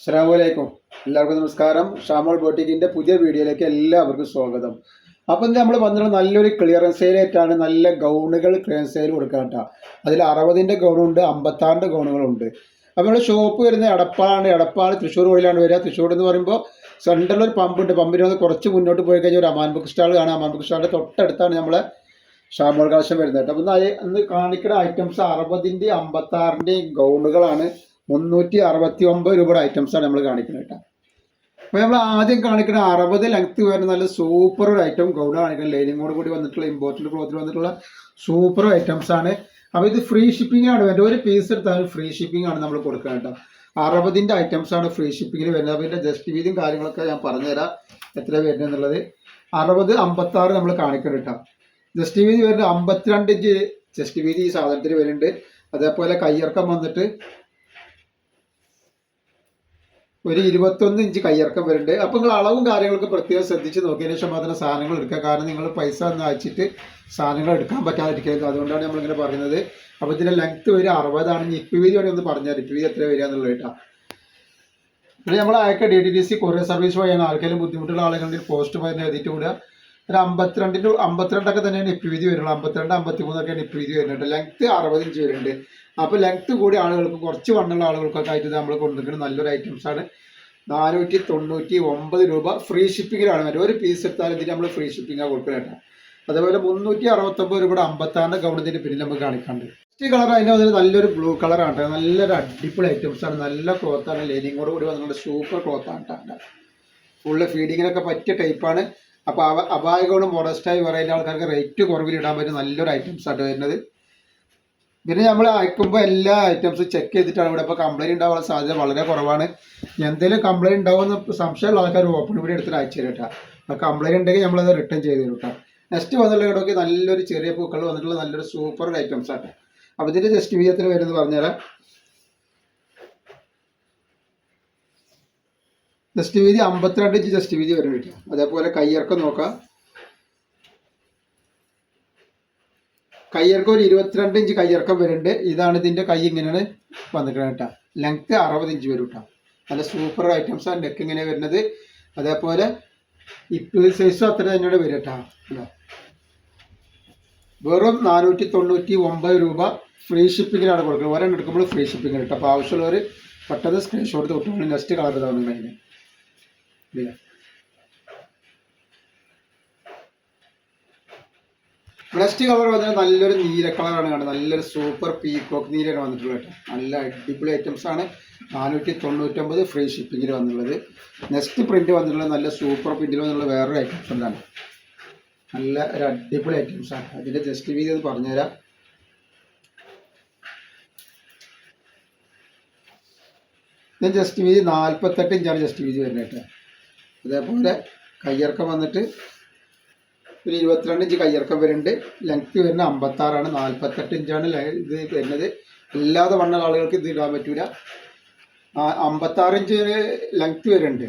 അസ്സാമലൈക്കും എല്ലാവർക്കും നമസ്കാരം. ഷാമോൾ ബോട്ടിക്കിന്റെ പുതിയ വീഡിയോയിലേക്ക് എല്ലാവർക്കും സ്വാഗതം. അപ്പം നമ്മൾ വന്നിട്ട് നല്ലൊരു ക്ലിയറൻസ് സെയിലായിട്ടാണ് നല്ല ഗൗണുകൾ ക്ലിയറൻസ് സെയിൽ കൊടുക്കുക കേട്ടോ. അതിൽ അറുപതിന്റെ ഗൗണുണ്ട് അമ്പത്താറിന്റെ ഗൗണുകളുണ്ട്. അപ്പോൾ നമ്മുടെ ഷോപ്പ് വരുന്ന എടപ്പാളാണ്. എടപ്പാൾ തൃശ്ശൂർ വഴിയിലാണ് വരിക. തൃശ്ശൂർ എന്ന് പറയുമ്പോൾ സെൻട്രലിൽ ഒരു പമ്പുണ്ട് പമ്പിന് വന്ന് കുറച്ച് മുന്നോട്ട് പോയി കഴിഞ്ഞാൽ ഒരു അമാൻ ബുക്ക് സ്റ്റാൾ കാണാം. അമാൻ ബുക്ക് സ്റ്റാളിന്റെ തൊട്ടടുത്താണ് നമ്മളെ ഷാമോൾ കാശം വരുന്നത്. കേട്ടോ അപ്പം അന്ന് കാണിക്കുന്ന ഐറ്റംസ് അറുപതിന്റെയും അമ്പത്താറിന്റെയും ഗൗണുകളാണ്. മുന്നൂറ്റി അറുപത്തി ഒമ്പത് രൂപയുടെ ഐറ്റംസാണ് നമ്മൾ കാണിക്കുന്നത് കേട്ടോ. അപ്പോൾ നമ്മൾ ആദ്യം കാണിക്കുന്ന അറുപത് ലെങ്ത് വരുന്ന നല്ല സൂപ്പർ ഒരു ഐറ്റം ഗൗഡ് കാണിക്കുന്നത് ലൈനിങ്ങോട് കൂടി വന്നിട്ടുള്ള ഇമ്പോർട്ടന്റ് ക്ലോത്തിൽ വന്നിട്ടുള്ള സൂപ്പർ ഐറ്റംസ് ആണ്. അപ്പോൾ ഇത് ഫ്രീ ഷിപ്പിംഗ് ആണ്. വരുന്നത് ഒരു പീസ് എടുത്താലും ഫ്രീ ഷിപ്പിംഗ് ആണ് നമ്മൾ കൊടുക്കുക കേട്ടോ. അറുപതിന്റെ ഐറ്റംസ് ആണ് ഫ്രീ ഷിപ്പിങ്ങിൽ വരുന്നത്. അപ്പോൾ ഇതിന്റെ ജസ്റ്റ് വീതിയും കാര്യങ്ങളൊക്കെ ഞാൻ പറഞ്ഞുതരാം എത്ര വരുന്നത് എന്നുള്ളത്. അറുപത് അമ്പത്താറ് നമ്മൾ കാണിക്കണം കേട്ടോ. ജസ്റ്റ് വീതി വരുന്നത് അമ്പത്തിരണ്ട് ഇഞ്ച്. ജസ്റ്റ് വീതി ഈ സാധനത്തിന് വരുന്നുണ്ട്. അതേപോലെ കയ്യിറക്കം വന്നിട്ട് ഒരു ഇരുപത്തൊന്ന് ഇഞ്ച് കയ്യിറക്കം വരുന്നുണ്ട് അപ്പോൾ നിങ്ങൾ അളവും കാര്യങ്ങളൊക്കെ പ്രത്യേകം ശ്രദ്ധിച്ച് നോക്കിയതിന് ശേഷം മാത്രം സാധനങ്ങൾ എടുക്കുക. കാരണം നിങ്ങൾ പൈസ ഒന്ന് അയച്ചിട്ട് സാധനങ്ങൾ എടുക്കാൻ പറ്റാതിരിക്കരുത്. അതുകൊണ്ടാണ് നമ്മളിങ്ങനെ പറയുന്നത്. അപ്പോൾ ഇതിന്റെ ലെങ്ത്ത് ഒരു അറുപതാണ് ഇനി ഇപ്പ് വീതി വേണമെങ്കിൽ ഒന്ന് പറഞ്ഞാൽ ഇപ്പി വീതി എത്ര വരിക എന്നുള്ളത് കേട്ടോ. പിന്നെ നമ്മൾ അയക്കുക D T D C courier service വഴിയാണ് ആർക്കെങ്കിലും ബുദ്ധിമുട്ടുള്ള ആളുകളുടെ പോസ്റ്റ് മരുന്ന് എഴുതിയിട്ട് വിടുക. ഒരു അമ്പത്തിരണ്ടിന്റെ അമ്പത്തിരണ്ടൊക്കെ തന്നെയാണ് ഇപ്പ് വീതി വരുന്നത് അമ്പത്തിരണ്ട് അമ്പത്തി മൂന്നൊക്കെയാണ് ഇപ്പ് വീതി വരുന്നുണ്ട്. ലെങ്ത് അറുപത് ഇഞ്ച് വരുന്നുണ്ട്. അപ്പോൾ ലെങ്ത് കൂടി ആളുകൾക്ക് കുറച്ച് വണ്ണുള്ള ആളുകൾക്കൊക്കെ ആയിട്ട് നമ്മൾ കൊണ്ടുവരുന്നത് നല്ലൊരു ഐറ്റംസ് ആണ്. നാനൂറ്റി തൊണ്ണൂറ്റി ഒമ്പത് രൂപ ഫ്രീ ഷിപ്പിങ്ങിലാണ് വരുന്നത്. ഒരു പീസ് എടുത്താൽ ഇതിന് നമ്മൾ ഫ്രീ ഷിപ്പിംഗാണ് കൊടുക്കുന്നത് അതേപോലെ മുന്നൂറ്റി അറുപത്തൊമ്പത് രൂപയുടെ അമ്പത്താറിന്റെ ഗൗണത്തിന്റെ പിന്നിൽ നമുക്ക് കാണിക്കാണ്ട് ഫസ്റ്റ് കളർ അതിന്റെ വന്നിട്ട് നല്ലൊരു ബ്ലൂ കളറാണ് കേട്ടോ. നല്ലൊരു അടിപൊളി ഐറ്റംസ് ആണ്. നല്ല ക്ലോത്താണ് ലൈനിങ്ങോട് കൂടി വന്നിട്ടുള്ള സൂപ്പർ ക്ലോത്താണ് കേട്ടോ. ഫുള്ള് ഫീഡിങ്ങിനൊക്കെ പറ്റിയ ടൈപ്പാണ് അപ്പോൾ അവ അപായകോട് മോഡസ്റ്റായി പറയുന്ന ആൾക്കാർക്ക് റേറ്റ് കുറവിൽ ഇടാൻ പറ്റുന്ന നല്ലൊരു ഐറ്റംസ് ആയിട്ട് വരുന്നത്. പിന്നെ നമ്മൾ അയക്കുമ്പോൾ എല്ലാ ഐറ്റംസും ചെക്ക് ചെയ്തിട്ടാണ് ഇവിടെ ഇപ്പോൾ കംപ്ലൈന്റ് ഉണ്ടാവാനുള്ള സാധ്യത വളരെ കുറവാണ്. എന്തെങ്കിലും കംപ്ലൈന്റ് ഉണ്ടാവുമെന്ന് സംശയമുള്ള ആൾക്കാർ ഓപ്പൺ വീഡിയോ എടുത്തിട്ട് അയച്ചു തരും കേട്ടോ. കംപ്ലൈന്റ് ഉണ്ടെങ്കിൽ നമ്മളത് റിട്ടേൺ ചെയ്ത് തരും കേട്ടോ. നെക്സ്റ്റ് വന്നുള്ള ഇടയ്ക്ക് നല്ലൊരു ചെറിയ പൂക്കൾ വന്നിട്ടുള്ള നല്ലൊരു സൂപ്പർ ഐറ്റംസ് ആട്ടെ. അപ്പോൾ ഇതിന്റെ ജസ്റ്റ് വിജയത്തിൽ വരുന്നത് പറഞ്ഞുതരാം. ജസ്റ്റ് വീതി അമ്പത്തിരണ്ട് ഇഞ്ച് ജസ്റ്റ് വീതി വരും കേട്ടോ. അതേപോലെ കയ്യിറക്കം നോക്കാം. കയ്യിറക്കം ഒരു ഇരുപത്തിരണ്ട് ഇഞ്ച് കയ്യിറക്കം വരുന്നുണ്ട്. ഇതാണ് ഇതിന്റെ കൈ ഇങ്ങനെയാണ് വന്നിരിക്കുന്നത് കേട്ടോ. ലെങ്ത്ത് അറുപത് ഇഞ്ച് വരും കേട്ടോ. നല്ല സൂപ്പർ ഐറ്റംസ് ആണ് നെക്ക് ഇങ്ങനെ വരുന്നത്. അതേപോലെ ഇപ്പോൾ സൈസും അത്ര തന്നെയാണ് വരും കേട്ടോ. വെറും നാനൂറ്റി തൊണ്ണൂറ്റി ഒമ്പത് രൂപ ഫ്രീ ഷിപ്പിങ്ങിലാണ് കൊടുക്കുന്നത്. ഒരെണ്ണം എടുക്കുമ്പോൾ ഫ്രീ ഷിപ്പിംഗ് കിട്ടും. അപ്പോൾ ആവശ്യമുള്ളവർ പെട്ടെന്ന് സ്ക്രീൻഷോട്ട് തൊട്ടുകൊണ്ട് നെക്സ്റ്റ് കളർ ഇതാണ് അതിന് ബ്രസ്റ്റ് കളർ വന്നിട്ട് നല്ലൊരു നീല കളറാണ് കണ്ടത്. നല്ലൊരു സൂപ്പർ പീക്കോക്ക് നീലയാണ് വന്നിട്ടുള്ളത് കേട്ടോ. നല്ല അടിപൊളി ഐറ്റംസ് ആണ്. നാനൂറ്റി തൊണ്ണൂറ്റൊമ്പത് ഫ്രീ ഷിപ്പിങ്ങിൽ വന്നിട്ടുള്ളത്. നെക്സ്റ്റ് പ്രിന്റ് വന്നിട്ടുള്ളത് നല്ല സൂപ്പർ പ്രിന്റിൽ വന്നുള്ള വേറൊരു ഐറ്റംസ് എന്താണ് നല്ല ഒരു അടിപൊളി ഐറ്റംസ് ആണ്. അതിന്റെ ജസ്റ്റ് വീതി ഒന്ന് പറഞ്ഞുതരാം. ഇത് ജസ്റ്റ് വീതി നാൽപ്പത്തെട്ട് ഇഞ്ചാണ് ജസ്റ്റ് വീതി വരുന്നത് കേട്ടോ. അതേപോലെ കയ്യിറക്കം വന്നിട്ട് ഒരു ഇരുപത്തിരണ്ട് ഇഞ്ച് കയ്യിറക്കം വരുന്നുണ്ട്. ലെങ്ത് വരുന്ന അമ്പത്താറാണ്. നാൽപ്പത്തെട്ട് ഇഞ്ചാണ് ഇത് വരുന്നത്. അല്ലാതെ വണ്ണ ആളുകൾക്ക് ഇത് ഇടാൻ പറ്റൂല. അമ്പത്താറ് ഇഞ്ച് ലെങ്ത് വരുന്നുണ്ട്.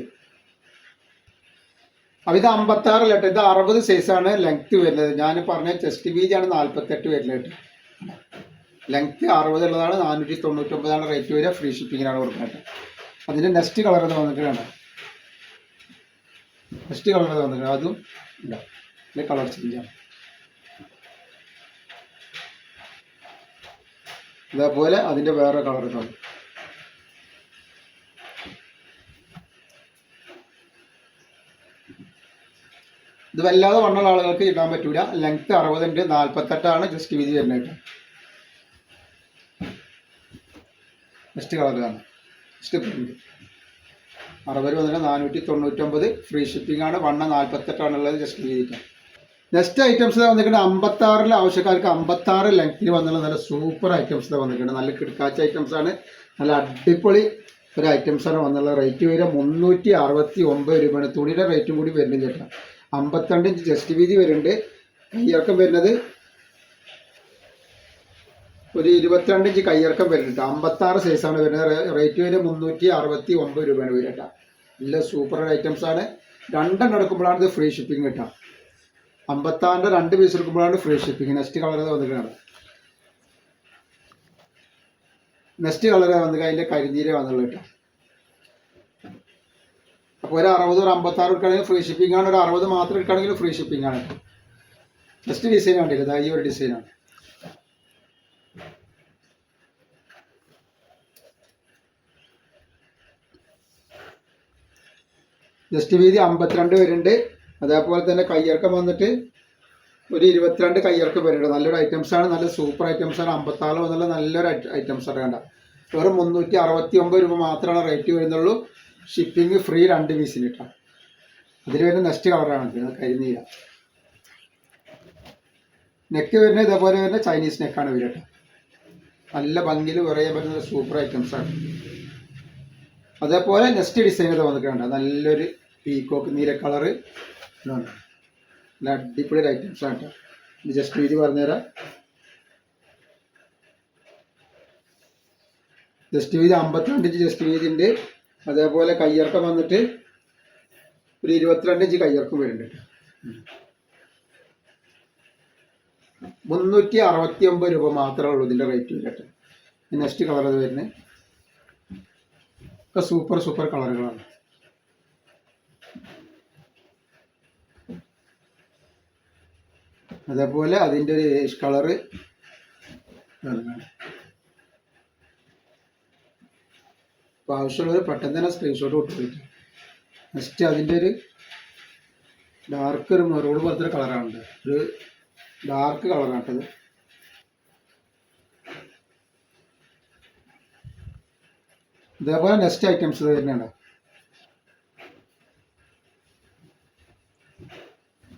അപ്പം ഇത് അമ്പത്താറല്ല കേട്ടോ ഇത് അറുപത് സൈസാണ് ലെങ്ത് വരുന്നത്. ഞാൻ പറഞ്ഞ ചെസ്റ്റ് ബീജാണ് നാൽപ്പത്തെട്ട് വരുന്നത് കേട്ടോ. ലെങ്ത് അറുപത് ഉള്ളതാണ്. നാനൂറ്റി തൊണ്ണൂറ്റൊമ്പതാണ് റേറ്റ് വരിക. ഫ്രീ ഷിപ്പിങ്ങിനാണ് കൊടുക്കുന്നത് അതിന്റെ നെക്സ്റ്റ് കളർ എന്ന് വന്നിട്ട് വേണ്ട നെക്സ്റ്റ് കളർ വന്നിട്ട് അതും ഇല്ല പിന്നെ കളർ ചേഞ്ചാണ് ഇതേപോലെ അതിന്റെ വേറെ കളർ കാണും ഇത് വല്ലാതെ വണ്ണുള്ള ആളുകൾക്ക് ഇടാൻ പറ്റൂല. ലെങ്ത് അറുപതുണ്ട് നാൽപ്പത്തെട്ടാണ് ജസ്റ്റ് വീതി വരുന്നത് നെക്സ്റ്റ് കളർ കാണാം നെക്സ്റ്റ് പ്രിന്റ് അറുപത് വന്നിട്ട് നാനൂറ്റി തൊണ്ണൂറ്റൊമ്പത് ഫ്രീ ഷിപ്പിംഗ് ആണ്. വണ്ണ നാൽപ്പത്തെട്ടാണുള്ളത് ജസ്റ്റ് ചെയ്തിട്ട്. നെക്സ്റ്റ് ഐറ്റംസ് വന്നിട്ടുണ്ട് അമ്പത്താറിൽ ആവശ്യക്കാർക്ക് അമ്പത്താറ് ലെങ്ത്തിൽ വന്നുള്ള നല്ല സൂപ്പർ ഐറ്റംസ് വന്നിട്ടുണ്ട് നല്ല കിടക്കാച്ച ഐറ്റംസ് ആണ്. നല്ല അടിപൊളി ഒരു ഐറ്റംസ് ആണ് വന്നുള്ള റേറ്റ് വരിക. മുന്നൂറ്റി അറുപത്തി ഒമ്പത് രൂപയാണ്. തുണിയുടെ റേറ്റും കൂടി വരുന്നുണ്ട് ചേട്ടാ അമ്പത്തിരണ്ട് ഇഞ്ച് ജസ്റ്റ് വീതി വരുന്നുണ്ട്. കയ്യിറക്കം വരുന്നത് ഒരു ഇരുപത്തിരണ്ട് ഇഞ്ച് കയ്യിറക്കം വരുന്നുണ്ട്. അമ്പത്താറ് സൈസാണ് വരുന്നത്. റേറ്റ് വരെ മുന്നൂറ്റി അറുപത്തി ഒമ്പത് രൂപയാണ് വരിക നല്ല സൂപ്പർ ഐറ്റംസ് ആണ്. രണ്ടെണ്ണം എടുക്കുമ്പോഴാണ് ഇത് ഫ്രീ ഷിപ്പിംഗ് കിട്ടുക. അമ്പത്താറിന്റെ രണ്ട് പീസ് എടുക്കുമ്പോഴാണ് ഫ്രീ ഷിപ്പിംഗ് നെക്സ്റ്റ് കളർ വന്നിട്ടാണ് നെക്സ്റ്റ് കളർ വന്നിട്ട് അതിന്റെ കരിഞ്ഞീര വന്നുള്ളൂ കേട്ടോ. അപ്പോൾ ഒരു അറുപത് ഒരു അമ്പത്താറ് എടുക്കുകയാണെങ്കിൽ ഫ്രീ ഷിപ്പിംഗ് ആണ്. ഒരു അറുപത് മാത്രം എടുക്കുകയാണെങ്കിൽ ഫ്രീ ഷിപ്പിംഗ് ആണ്. നെക്സ്റ്റ് ഡിസൈൻ കണ്ടില്ല? ഈ ഒരു ഡിസൈനാണ് ജസ്റ്റ് വീതി അമ്പത്തിരണ്ട് വരുന്നുണ്ട്. അതേപോലെ തന്നെ കയ്യിറക്കം വന്നിട്ട് ഒരു ഇരുപത്തിരണ്ട് കയ്യിറക്കം വരുന്നുണ്ട്. നല്ലൊരു ഐറ്റംസ് ആണ്. നല്ല സൂപ്പർ ഐറ്റംസ് ആണ്. അമ്പത്താറ് എന്നുള്ള നല്ലൊരു ഐറ്റംസ് ആണ് കണ്ട. വെറും മുന്നൂറ്റി അറുപത്തി ഒമ്പത് രൂപ മാത്രമാണ് റേറ്റ് വരുന്നുള്ളൂ. ഷിപ്പിംഗ് ഫ്രീ രണ്ട് പീസിന് കേട്ടോ അതിൽ വരുന്ന നെക്സ്റ്റ് കളറാണ് കരിനീര നെക്ക് വരുന്നത് ഇതേപോലെ തന്നെ ചൈനീസ് നെക്കാണ് വരിക നല്ല ഭംഗിയിൽ പറയാൻ പറ്റുന്ന സൂപ്പർ ഐറ്റംസ് ആണ്. അതേപോലെ നെക്സ്റ്റ് ഡിസൈൻ ഇത് വന്നിട്ടുണ്ട് നല്ലൊരു പീക്കോക്ക് നീല കളറ് നല്ല അടിപൊളി ഐറ്റംസ് ആണ് കേട്ടോ. ഇത് ജസ്റ്റ് വീതി പറഞ്ഞുതരാം. ജസ്റ്റ് വീതി അമ്പത്തിരണ്ട് ഇഞ്ച് ജസ്റ്റ് വീതി ഉണ്ട് അതേപോലെ കയ്യിറക്കം വന്നിട്ട് ഒരു ഇരുപത്തിരണ്ട് ഇഞ്ച് കയ്യിറക്കം വരുന്നുണ്ട് മുന്നൂറ്റി അറുപത്തി ഒമ്പത് രൂപ മാത്രമേ ഉള്ളൂ ഇതിന്റെ റേറ്റ് വരട്ടെ നെക്സ്റ്റ് കളർ അത് വരുന്നത്? ഒക്കെ സൂപ്പർ സൂപ്പർ കളറുകളാണ് അതേപോലെ അതിന്റെ ഒരു കളറ് അപ്പോൾ ആവശ്യമുള്ളവർ പെട്ടെന്ന് തന്നെ സ്ക്രീൻഷോട്ട് കൊടുത്തിട്ട് നെക്സ്റ്റ് അതിന്റെ ഒരു ഡാർക്ക് ഒരു മെറൂൺ പോലത്തെ ഒരു കളറാണ് ഒരു ഡാർക്ക് കളറാണ് കേട്ടത്. ഇതേപോലെ നെക്സ്റ്റ് ഐറ്റംസ് തന്നെയാണ്.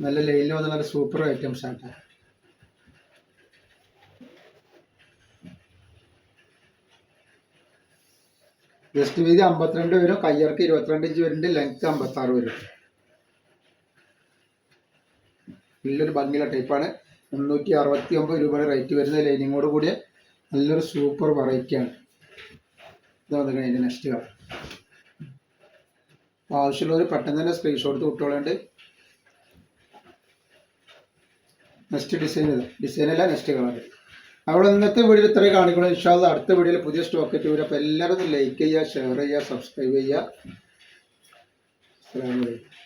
നല്ല ലൈനിൽ വന്ന നല്ല സൂപ്പർ ഐറ്റംസ് ആണ്. ജസ്റ്റ് വീതി അമ്പത്തിരണ്ട് വരും കയ്യർക്ക് ഇരുപത്തിരണ്ട് ഇഞ്ച് വരുന്നുണ്ട് ലെങ്ത് അമ്പത്താറ് വരും. നല്ലൊരു ഭംഗിയുള്ള ടൈപ്പാണ് മുന്നൂറ്റി അറുപത്തി ഒമ്പത് രൂപയുടെ റേറ്റ് വരുന്ന ലൈനിങ്ങോട് കൂടിയ നല്ലൊരു സൂപ്പർ വെറൈറ്റിയാണ് ഇത് വന്നിട്ട് കഴിഞ്ഞ് നെക്സ്റ്റ് കാണാം ആവശ്യമുള്ളവർ പെട്ടെന്ന് തന്നെ സ്ക്രീൻഷോട്ട് വിട്ടോളേണ്ട. നെക്സ്റ്റ് ഡിസൈൻ ഇത്. ഡിസൈൻ അല്ല നെക്സ്റ്റ് കളർ അവിടെ ഇന്നത്തെ വീഡിയോയിൽ ഇത്രയും കാണിക്കണം ഇൻഷാല്ല അടുത്ത വീഡിയോയിൽ പുതിയ സ്റ്റോക്ക് എത്തി വരും. അപ്പോൾ എല്ലാവരും ലൈക്ക് ചെയ്യുക ഷെയർ ചെയ്യുക സബ്സ്ക്രൈബ് ചെയ്യുക. അസ്സാം അലൈക്കും.